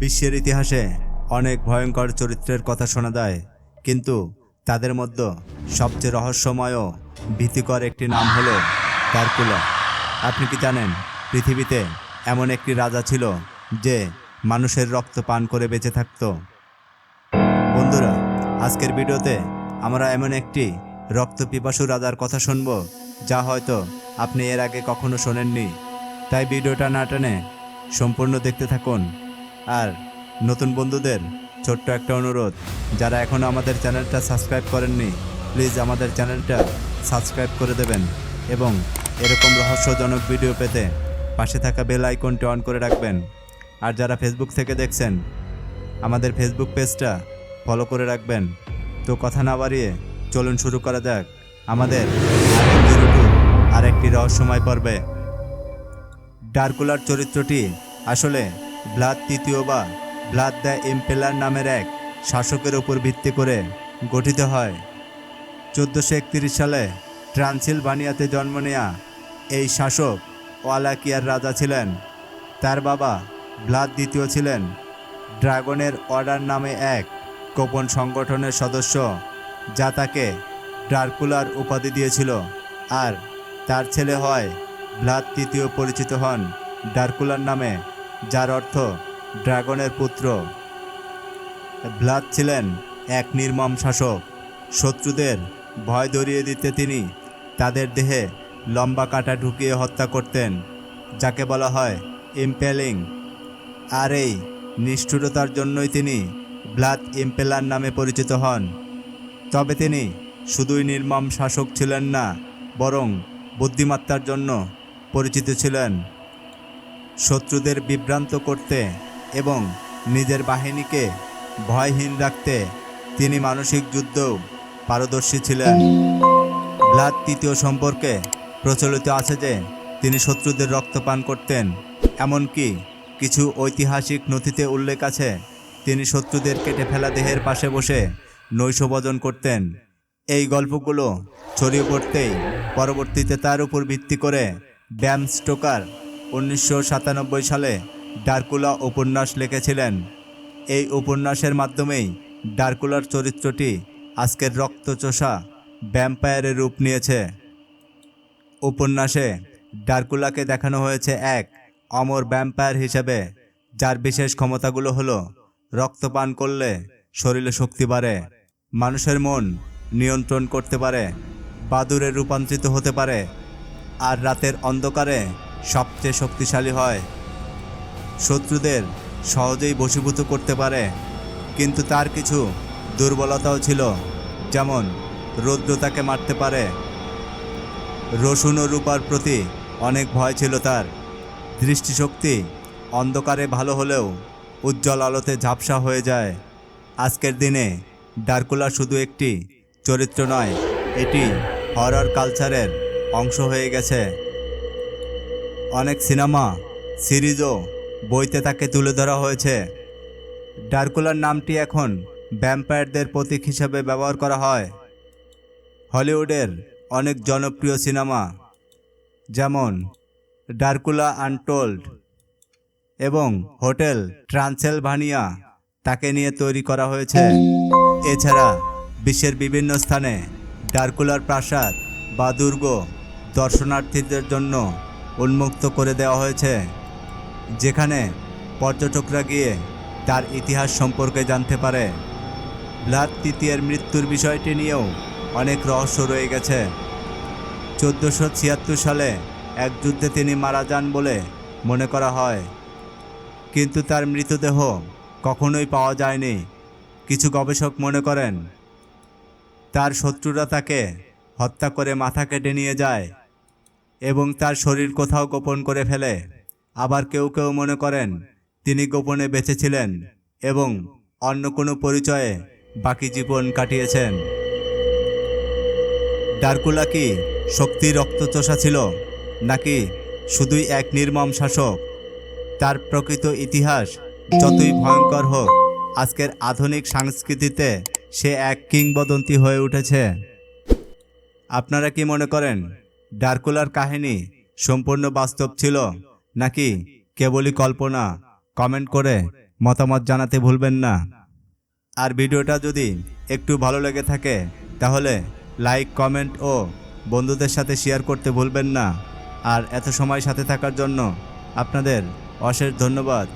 বিশ্বের ইতিহাসে অনেক ভয়ঙ্কর চরিত্রের কথা শোনা দেয় কিন্তু তাদের মধ্যে সবচেয়ে রহস্যময় ও ভীতিকর একটি নাম হলো ডার্কুলা আপনি কি জানেন, পৃথিবীতে এমন একটি রাজা ছিল যে মানুষের রক্ত পান করে বেঁচে থাকত? বন্ধুরা, আজকের ভিডিওতে আমরা এমন একটি রক্ত পিপাসু রাজার কথা শুনব, যা হয়তো আপনি এর আগে কখনো শোনেননি। তাই ভিডিওটা না টেনে সম্পূর্ণ দেখতে থাকুন। আর নতুন বন্ধুদের ছোট্ট একটা অনুরোধ, যারা এখনও আমাদের চ্যানেলটা সাবস্ক্রাইব করেননি, প্লিজ আমাদের চ্যানেলটা সাবস্ক্রাইব করে দেবেন এবং এরকম রহস্যজনক ভিডিও পেতে পাশে থাকা বেল আইকনটি অন করে রাখবেন। আর যারা ফেসবুক থেকে দেখছেন, আমাদের ফেসবুক পেজটা ফলো করে রাখবেন। তো কথা না বাড়িয়ে চলুন শুরু করা যাক আমাদের আরেকটি রহস্যময় পর্বে। ডার্কুলার চরিত্রটি আসলে ব্লাদ তৃতীয় বা ব্লাদ দ্য এম্পেলার নামের এক শাসকের উপর ভিত্তি করে গঠিত হয়। চোদ্দোশো একত্রিশ সালে ট্রান্সিলভানিয়াতে জন্ম নেয়া এই শাসক ওয়ালাকিয়ার রাজা ছিলেন। তার বাবা ব্লাদ দ্বিতীয় ছিলেন। ড্রাগনের অর্ডার নামে এক গোপন সংগঠনের সদস্য যা তাকে ড্রাকুলার উপাধি দিয়েছিল আর তার ছেলে হয় ব্লাদ তৃতীয় পরিচিত হন ডার্কুলার নামে যার অর্থ ড্রাগনের পুত্র। ব্লাদ ছিলেন এক নির্মম শাসক। শত্রুদের ভয় ধরিয়ে দিতে তিনি তাদের দেহে লম্বা কাঁটা ঢুকিয়ে হত্যা করতেন, যাকে বলা হয় ইম্পেলিং। আর এই নিষ্ঠুরতার জন্যই তিনি ব্লাড ইম্পেলার নামে পরিচিত হন। তবে তিনি শুধুই নির্মম শাসক ছিলেন না, বরং বুদ্ধিমত্তার জন্য পরিচিত ছিলেন। শত্রুদের বিভ্রান্ত করতে এবং নিজের বাহিনীকে ভয়হীন রাখতে তিনি মানসিক যুদ্ধেও পারদর্শী ছিলেন। ব্লাড তৃতীয় সম্পর্কে প্রচলিত আছে যে, তিনি শত্রুদের রক্তপান করতেন। এমনকি কিছু ঐতিহাসিক নথিতে উল্লেখ আছে, তিনি শত্রুদের কেটে ফেলা দেহের পাশে বসে নৈশভোজন করতেন। এই গল্পগুলো ছড়িয়ে পড়তেই পরবর্তীতে তার উপর ভিত্তি করে ব্যাম স্টোকার উনিশশো সাতানব্বই সালে ডার্কুলা উপন্যাস লিখেছিলেন। এই উপন্যাসের মাধ্যমেই ডার্কুলার চরিত্রটি আজকের রক্তচোষা ভ্যাম্পায়ারের রূপ নিয়েছে। উপন্যাসে ডার্কুলাকে দেখানো হয়েছে এক অমর ভ্যাম্পায়ার হিসেবে, যার বিশেষ ক্ষমতাগুলো হলো রক্তপান করলে শরীরে শক্তি বাড়ে, মানুষের মন নিয়ন্ত্রণ করতে পারে, বাদুরে রূপান্তরিত হতে পারে, আর রাতের অন্ধকারে সবচেয়ে শক্তিশালী হয়। শত্রুদের সহজেই বশীভূত করতে পারে, কিন্তু তার কিছু দুর্বলতাও ছিল, যেমন রৌদ্র তাকে মারতে পারে। রসুন ও রূপার প্রতি অনেক ভয় ছিল তার। দৃষ্টিশক্তি অন্ধকারে ভালো হলেও উজ্জ্বল আলোতে ঝাপসা হয়ে যায়। আজকের দিনে ডার্কুলা শুধু একটি চরিত্র নয়, এটি হরর কালচারের অংশ হয়ে গেছে। অনেক সিনেমা, সিরিজও বইতে তাকে তুলে ধরা হয়েছে। ডার্কুলার নামটি এখন ভ্যাম্পায়ারদের প্রতীক হিসেবে ব্যবহার করা হয়। হলিউডের অনেক জনপ্রিয় সিনেমা, যেমন ডার্কুলা আনটোল্ড এবং হোটেল ট্রান্সেলভানিয়া তাকে নিয়ে তৈরি করা হয়েছে। এছাড়া বিশ্বের বিভিন্ন স্থানে ডার্কুলার প্রাসাদ বা দুর্গ দর্শনার্থীদের জন্য উন্মুক্ত করে দেওয়া হয়েছে, যেখানে পর্যটকরা গিয়ে তার ইতিহাস সম্পর্কে জানতে পারে। ব্লাড তৃতীয়ের মৃত্যুর বিষয়টি নিয়েও অনেক রহস্য রয়ে গেছে। চোদ্দোশো ছিয়াত্তর সালে এক যুদ্ধে তিনি মারা যান বলে মনে করা হয়। কিন্তু তার মৃতদেহ কখনোই পাওয়া যায়নি, কিছু গবেষক মনে করেন। তার শত্রুরা তাকে হত্যা করে মাথা কেটে নিয়ে যায়। এবং তার শরীর কোথাও গোপন করে ফেলে। আবার কেউ কেউ মনে করেন, তিনি গোপনে বেঁচেছিলেন এবং অন্য কোনো পরিচয়ে বাকি জীবন কাটিয়েছেন। ডার্কুলা কি শক্তির রক্তচোষা ছিল, নাকি শুধুই এক নির্মম শাসক? তার প্রকৃত ইতিহাস যতই ভয়ঙ্কর হোক, আজকের আধুনিক সংস্কৃতিতে সে এক কিংবদন্তি হয়ে উঠেছে। আপনারা কি মনে করেন ডার্কুলার কাহিনী সম্পূর্ণ বাস্তব ছিল নাকি কেবলই কল্পনা? কমেন্ট করে মতামত জানাতে ভুলবেন না। আর ভিডিওটা যদি একটু ভালো লেগে থাকে, তাহলে লাইক, কমেন্ট ও বন্ধুদের সাথে শেয়ার করতে ভুলবেন না। আর এত সময় সাথে থাকার জন্য আপনাদের অশেষ ধন্যবাদ।